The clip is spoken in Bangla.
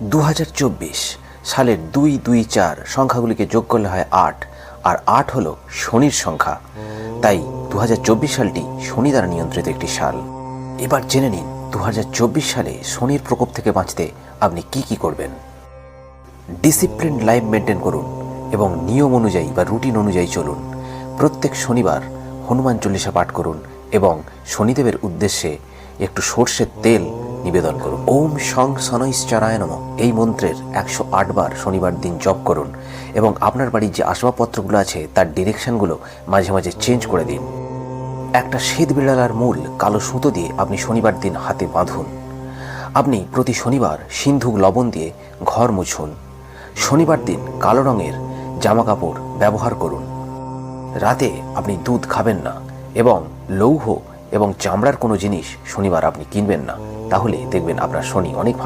দু হাজার চব্বিশ সালের দুই দুই চার সংখ্যাগুলিকে যোগ করলে হয় আট, আর আট হলো শনির সংখ্যা। তাই দু হাজার চব্বিশ সালটি শনি দ্বারা নিয়ন্ত্রিত একটি সাল। এবার জেনে নিন দু হাজার চব্বিশ সালে শনির প্রকোপ থেকে বাঁচতে আপনি কি কি করবেন। ডিসিপ্লিন লাইফ মেনটেন করুন এবং নিয়ম অনুযায়ী বা রুটিন অনুযায়ী চলুন। প্রত্যেক শনিবার হনুমান চল্লিশা পাঠ করুন এবং শনিদেবের উদ্দেশ্যে একটু সর্ষের তেল নিবেদন করুন। ওম সং সনৈশ্চরায় নম। এই মন্ত্রের একশো আট বার শনিবার দিন জপ করুন এবং আপনার বাড়ির যে আসবাবপত্রগুলো আছে, তার ডিরেকশনগুলো মাঝে মাঝে চেঞ্জ করে দিন। একটা শ্বেত বিড়ালার মূল কালো সুতো দিয়ে আপনি শনিবার দিন হাতে বাঁধুন। আপনি প্রতি শনিবার সিন্ধুক লবণ দিয়ে ঘর মুছুন। শনিবার দিন কালো রঙের জামা কাপড় ব্যবহার করুন। রাতে আপনি দুধ খাবেন না এবং লৌহ এবং চামড়ার কোনো জিনিস শনিবার আপনি কিনবেন না। তাহলে দেখবেন আপনার শনি অনেক